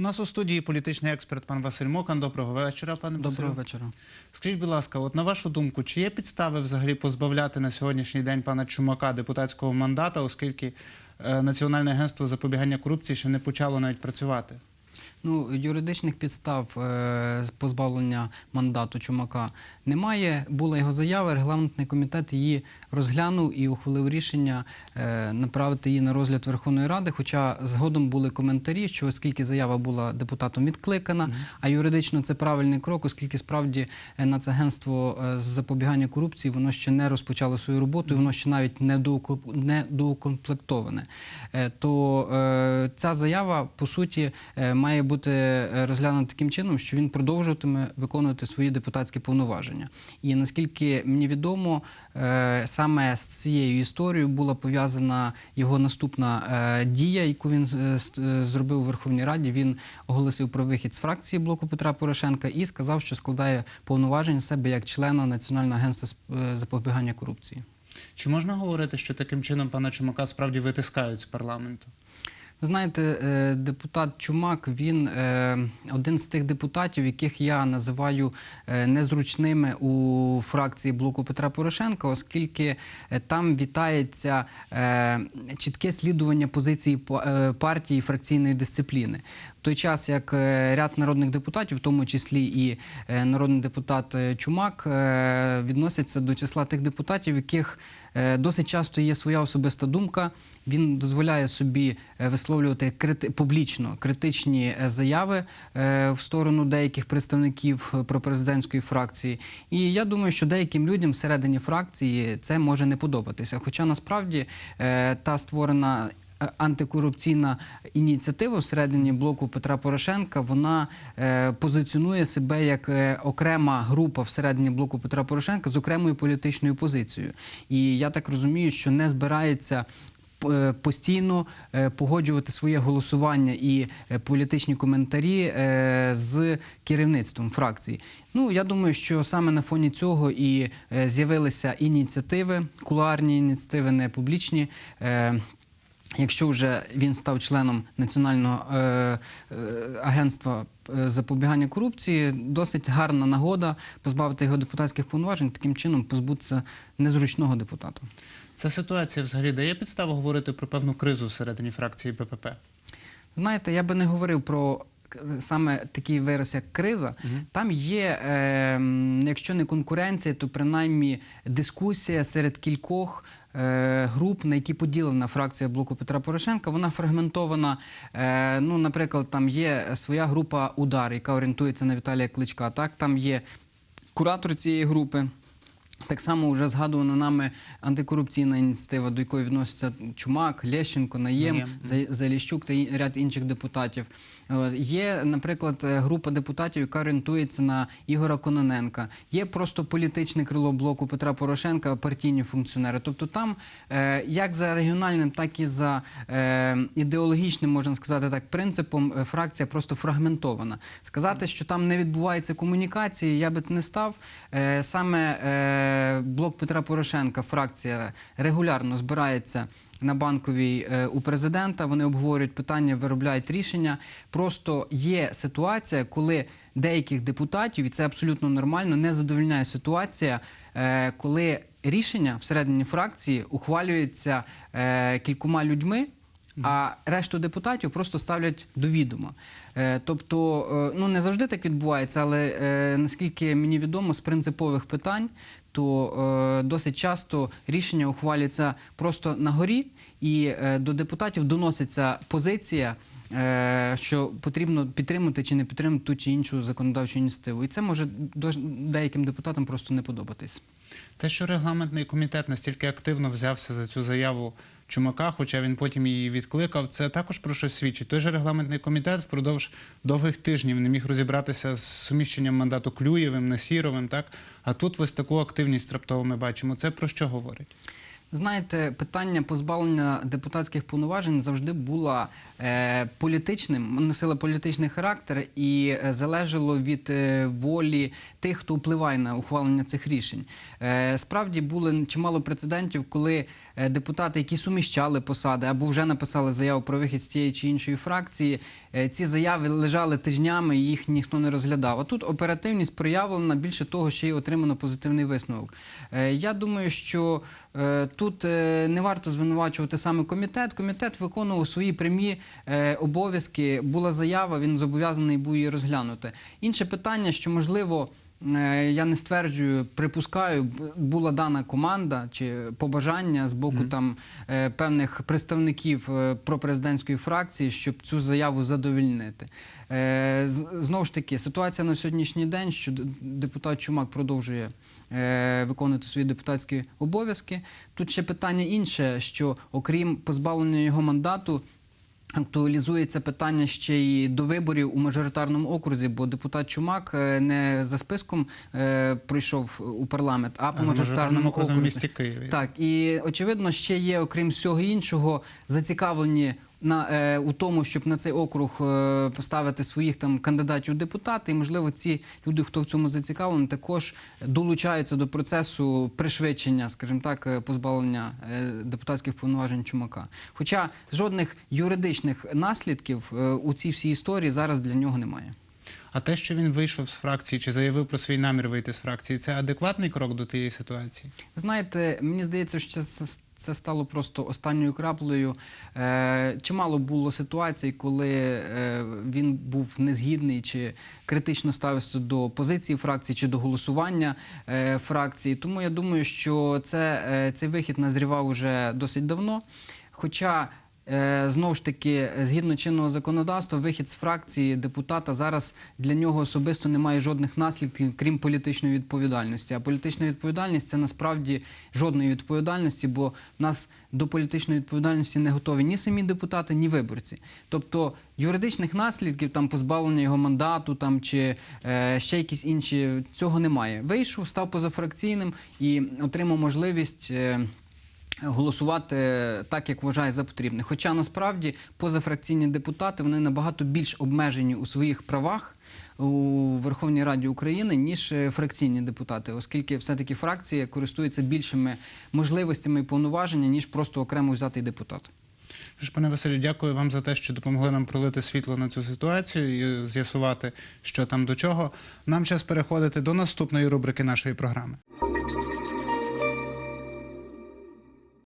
У нас у студії політичний експерт пан Василь Мокан. Доброго вечора, пане Доброго Василю. вечора. Скажіть, будь ласка, от на вашу думку, чи є підстави взагалі позбавляти на сьогоднішній день пана Чумака депутатського мандата, оскільки е, Національне агентство запобігання корупції ще не почало навіть працювати? Ну, юридичних підстав е, позбавлення мандату Чумака немає. Була його заява, регламентний комітет її розглянув і ухвалив рішення е, направити її на розгляд Верховної Ради. Хоча згодом були коментарі, що оскільки заява була депутатом відкликана, а юридично це правильний крок, оскільки справді е, Нацагентство з запобігання корупції воно ще не розпочало свою роботу, і воно ще навіть не доукомп- не доукомплектоване. Е, То е, ця заява по суті е, має бути е, розглянута таким чином, що він продовжуватиме виконувати свої депутатські повноваження. І наскільки мені відомо, е, саме з цією історією була пов'язана його наступна е, дія, яку він зробив у Верховній Раді. Він оголосив про вихід з фракції блоку Петра Порошенка і сказав, що складає повноваження себе як члена Національного агентства запобігання корупції. Чи можна говорити, що таким чином пана Чумака справді витискають з парламенту? Знаєте, е, депутат Чумак він е, один з тих депутатів, яких я називаю е, незручними у фракції блоку Петра Порошенка, оскільки там вітається чітке слідування позиції па- партії і фракційної дисципліни. В той час, як е, ряд народних депутатів, в тому числі і е, народний депутат е, Чумак, відносяться до числа тих депутатів, яких досить часто є своя особиста думка. Він дозволяє собі висловлювати крити- публічно критичні заяви в сторону деяких представників пропрезидентської фракції. І я думаю, що деяким людям всередині фракції це може не подобатися. Хоча насправді та створена. Е, Антикорупційна ініціатива всередині блоку Петра Порошенка вона е, позиціонує себе як е, окрема група всередині блоку Петра Порошенка з окремою політичною позицією. І я так розумію, що не збирається постійно погоджувати своє голосування і політичні коментарі з керівництвом фракції. Ну я думаю, що саме на фоні цього і з'явилися ініціативи, кулуарні ініціативи, не публічні. Якщо вже він став членом Національного е, е, агентства е, запобігання корупції, досить гарна нагода позбавити його депутатських повноважень, таким чином позбутися незручного депутата. Ця ситуація взагалі дає підставу говорити про певну кризу всередині фракції БПП? Знаєте, я би не говорив про саме такий вираз, як криза. Там є, е, якщо не конкуренція, то принаймні дискусія серед кількох. Е, Груп, на які поділена фракція блоку Петра Порошенка, вона фрагментована. Е, ну, наприклад, там є своя група удар, яка орієнтується на Віталія Кличка. Так, там є куратор цієї групи. Так само вже згадувана нами антикорупційна ініціатива, до якої відносяться Чумак, Лещенко, Наєм, Наєм. За- Заліщук та ряд інших депутатів. Е, Є, наприклад, е, група депутатів, яка орієнтується на Ігора Кононенка. Є просто політичне крило блоку Петра Порошенка, партійні функціонери. Тобто там е, як за регіональним, так і за ідеологічним, можна сказати так, принципом фракція просто фрагментована. Сказати, що там не відбувається комунікації, я би не став. Саме блок Петра Порошенка, фракція регулярно збирається на банковій е, у президента. Вони обговорюють питання, виробляють рішення. Просто є ситуація, коли деяких депутатів, і це абсолютно нормально, не задовольняє ситуація, е, коли рішення всередині фракції ухвалюється е, кількома людьми. А решту депутатів просто ставлять до відома. Е, Тобто, е, ну не завжди так відбувається, але е, наскільки мені відомо, з принципових питань, то досить часто рішення ухвалюється просто на горі, і до депутатів доноситься позиція. Е, Що потрібно підтримати чи не підтримати ту чи іншу законодавчу ініціативу, і це може деяким депутатам просто не подобатись. Те, що регламентний комітет настільки активно взявся за цю заяву Чумака, хоча він потім її відкликав, це також про щось свідчить. Той же регламентний комітет впродовж довгих тижнів не міг розібратися з суміщенням мандату Клюєвим, Насіровим, так? А тут ось таку активність раптово ми бачимо. Це про що говорить? Знаєте, питання позбавлення депутатських повноважень завжди було е, політичним, носило політичний характер і е, залежало від е, волі тих, хто впливає на ухвалення цих рішень. Е, справді було чимало прецедентів, коли е, депутати, які суміщали посади або вже написали заяву про вихід з тієї чи іншої фракції, е, ці заяви лежали тижнями і їх ніхто не розглядав. А тут оперативність проявлена більше того, що й отримано позитивний висновок. Е, Я думаю, що е, тут е, не варто звинувачувати саме комітет. Комітет виконував свої прямі е, обов'язки. Була заява, він зобов'язаний був її розглянути. Інше питання, що можливо. Е, Я не стверджую, припускаю, була дана команда чи побажання з боку там е, певних представників е, пропрезидентської фракції, щоб цю заяву задовільнити. Знову ж таки, ситуація на сьогоднішній день, що депутат Чумак продовжує виконувати свої депутатські обов'язки. Тут ще питання інше, що окрім позбавлення його мандату. Актуалізується питання ще й до виборів у мажоритарному окрузі, бо депутат Чумак е, не за списком е, прийшов у парламент, а по А мажоритарному в окрузі. місті Києві. Так, і очевидно, ще є, окрім всього іншого, зацікавлені на е, у тому, щоб на цей округ е, поставити своїх там кандидатів депутати. І можливо, ці люди, хто в цьому зацікавлений, також долучаються до процесу пришвидшення, скажімо так, е, позбавлення е, депутатських повноважень чумака. Хоча жодних юридичних наслідків е, у цій всій історії зараз для нього немає. А те, що він вийшов з фракції чи заявив про свій намір вийти з фракції, це адекватний крок до тієї ситуації? Знаєте, мені здається, що це, стало просто останньою краплею. Е, чимало було ситуацій, коли е, він був незгідний чи критично ставився до позиції фракції чи до голосування е, фракції. Тому я думаю, що це, е, цей вихід назрівав уже досить давно. Хоча Знову ж таки, згідно чинного законодавства, вихід з фракції депутата зараз для нього особисто немає жодних наслідків, крім політичної відповідальності. А політична відповідальність це насправді жодної відповідальності, бо в нас до політичної відповідальності не готові ні самі депутати, ні виборці. Тобто юридичних наслідків, там позбавлення його мандату, там чи е, ще якісь інші цього немає. Вийшов, став позафракційним і отримав можливість. Е, голосувати так, як вважає за потрібне. Хоча насправді позафракційні депутати вони набагато більш обмежені у своїх правах у Верховній Раді України, ніж е, фракційні депутати, оскільки все-таки фракція користується більшими можливостями і повноваження, ніж просто окремо взятий депутат. Ж, пане Василю, дякую вам за те, що допомогли нам пролити світло на цю ситуацію і з'ясувати, що там до чого. Нам час переходити до наступної рубрики нашої програми.